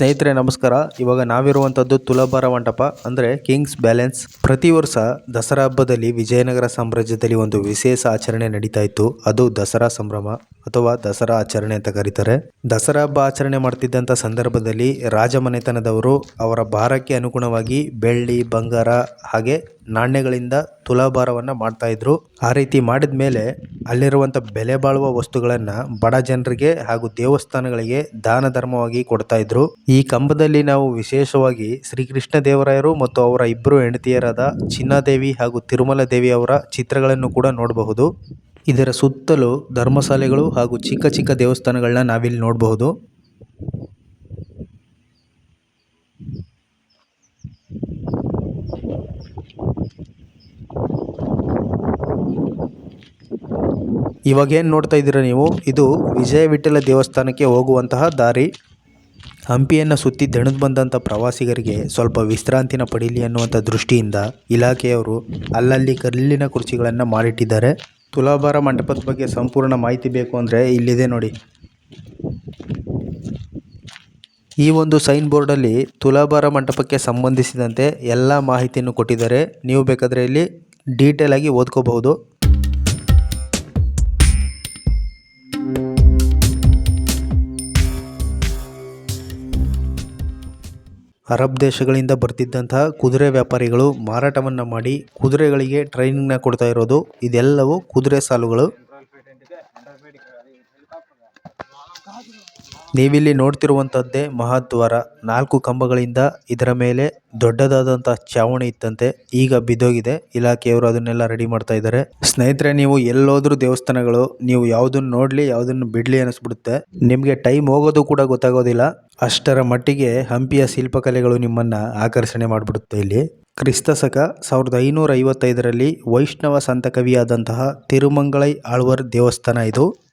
ಸ್ನೇಹಿತರೆ, ನಮಸ್ಕಾರ. ಇವಾಗ ನಾವಿರುವಂಥದ್ದು ತುಲಾಭಾರ ಮಂಟಪ, ಅಂದರೆ ಕಿಂಗ್ಸ್ ಬ್ಯಾಲೆನ್ಸ್ ಪ್ರತಿ ವರ್ಷ ದಸರಾ ಹಬ್ಬದಲ್ಲಿ ವಿಜಯನಗರ ಸಾಮ್ರಾಜ್ಯದಲ್ಲಿ ಒಂದು ವಿಶೇಷ ಆಚರಣೆ ನಡೀತಾ ಇತ್ತು. ಅದು ದಸರಾ ಸಂಭ್ರಮ, ಅಥವಾ ದಸರಾ ಆಚರಣೆ ಅಂತ ಕರೀತಾರೆ. ದಸರಾ ಹಬ್ಬ ಆಚರಣೆ ಮಾಡ್ತಿದ್ದಂಥ ಸಂದರ್ಭದಲ್ಲಿ ರಾಜಮನೆತನದವರು ಅವರ ಭಾರಕ್ಕೆ ಅನುಗುಣವಾಗಿ ಬೆಳ್ಳಿ, ಬಂಗಾರ ಹಾಗೆ ನಾಣ್ಯಗಳಿಂದ ತುಲಾಭಾರವನ್ನು ಮಾಡ್ತಾ ಇದ್ರು. ಆ ರೀತಿ ಮಾಡಿದ ಮೇಲೆ ಅಲ್ಲಿರುವಂಥ ಬೆಲೆ ಬಾಳುವ ವಸ್ತುಗಳನ್ನು ಬಡ ಜನರಿಗೆ ಹಾಗೂ ದೇವಸ್ಥಾನಗಳಿಗೆ ದಾನ ಧರ್ಮವಾಗಿ ಕೊಡ್ತಾ ಇದ್ರು. ಈ ಕಂಬದಲ್ಲಿ ನಾವು ವಿಶೇಷವಾಗಿ ಶ್ರೀಕೃಷ್ಣ ದೇವರಾಯರು ಮತ್ತು ಅವರ ಇಬ್ಬರು ಹೆಂಡತಿಯರಾದ ಚಿನ್ನಾದೇವಿ ಹಾಗೂ ತಿರುಮಲ ದೇವಿ ಅವರ ಚಿತ್ರಗಳನ್ನು ಕೂಡ ನೋಡಬಹುದು. ಇದರ ಸುತ್ತಲೂ ಧರ್ಮಶಾಲೆಗಳು ಹಾಗೂ ಚಿಕ್ಕ ಚಿಕ್ಕ ದೇವಸ್ಥಾನಗಳನ್ನ ನಾವಿಲ್ಲಿ ನೋಡಬಹುದು. ಇವಾಗ ಏನು ನೋಡ್ತಾ ಇದ್ದೀರಾ ನೀವು? ಇದು ವಿಜಯ ವಿಠಲ ದೇವಸ್ಥಾನಕ್ಕೆ ಹೋಗುವಂತಹ ದಾರಿ. ಹಂಪಿಯನ್ನು ಸುತ್ತಿ ದಣದು ಬಂದಂಥ ಪ್ರವಾಸಿಗರಿಗೆ ಸ್ವಲ್ಪ ವಿಶ್ರಾಂತಿನ ಪಡೀಲಿ ಅನ್ನುವಂಥ ದೃಷ್ಟಿಯಿಂದ ಇಲಾಖೆಯವರು ಅಲ್ಲಲ್ಲಿ ಕಲ್ಲಿನ ಕುರ್ಚಿಗಳನ್ನು ಮಾಡಿಟ್ಟಿದ್ದಾರೆ. ತುಲಾಭಾರ ಮಂಟಪದ ಬಗ್ಗೆ ಸಂಪೂರ್ಣ ಮಾಹಿತಿ ಬೇಕು ಅಂದರೆ ಇಲ್ಲಿದೆ ನೋಡಿ. ಈ ಒಂದು ಸೈನ್ ಬೋರ್ಡಲ್ಲಿ ತುಲಾಭಾರ ಮಂಟಪಕ್ಕೆ ಸಂಬಂಧಿಸಿದಂತೆ ಎಲ್ಲ ಮಾಹಿತಿಯನ್ನು ಕೊಟ್ಟಿದ್ದಾರೆ. ನೀವು ಬೇಕಾದರೆ ಇಲ್ಲಿ ಡೀಟೇಲ್ ಆಗಿ ಓದ್ಕೋಬಹುದು. ಅರಬ್ ದೇಶಗಳಿಂದ ಬರ್ತಿದ್ದಂತಹ ಕುದುರೆ ವ್ಯಾಪಾರಿಗಳು ಮಾರಾಟವನ್ನು ಮಾಡಿ ಕುದುರೆಗಳಿಗೆ ಟ್ರೈನಿಂಗ್ನ ಕೊಡ್ತಾ ಇರೋದು. ಇದೆಲ್ಲವೂ ಕುದುರೆ ಸಾಲುಗಳು. ನೀವಿಲ್ಲಿ ನೋಡ್ತಿರುವಂತದ್ದೇ ಮಹಾದ್ವಾರ. ನಾಲ್ಕು ಕಂಬಗಳಿಂದ ಇದರ ಮೇಲೆ ದೊಡ್ಡದಾದಂತಹ ಚಾವಣಿ ಇತ್ತಂತೆ. ಈಗ ಬಿದ್ದೋಗಿದೆ. ಇಲಾಖೆಯವರು ಅದನ್ನೆಲ್ಲ ರೆಡಿ ಮಾಡ್ತಾ ಇದ್ದಾರೆ. ಸ್ನೇಹಿತರೆ, ನೀವು ಎಲ್ಲೋದ್ರೂ ದೇವಸ್ಥಾನಗಳು, ನೀವು ಯಾವ್ದನ್ನ ನೋಡ್ಲಿ ಯಾವ್ದನ್ನ ಬಿಡ್ಲಿ ಅನಿಸ್ಬಿಡುತ್ತೆ. ನಿಮ್ಗೆ ಟೈಮ್ ಹೋಗೋದು ಕೂಡ ಗೊತ್ತಾಗೋದಿಲ್ಲ. ಅಷ್ಟರ ಮಟ್ಟಿಗೆ ಹಂಪಿಯ ಶಿಲ್ಪಕಲೆಗಳು ನಿಮ್ಮನ್ನ ಆಕರ್ಷಣೆ ಮಾಡಿಬಿಡುತ್ತೆ ಇಲ್ಲಿ. ಕ್ರಿಸ್ತ ಶಕ ಸಾವಿರದ ಐನೂರ ಐವತ್ತೈದರಲ್ಲಿ ವೈಷ್ಣವ ಸಂತ ಕವಿಯಾದಂತಹ ತಿರುಮಂಗಳೈ ಆಳ್ವರ್ ದೇವಸ್ಥಾನ ಇದು.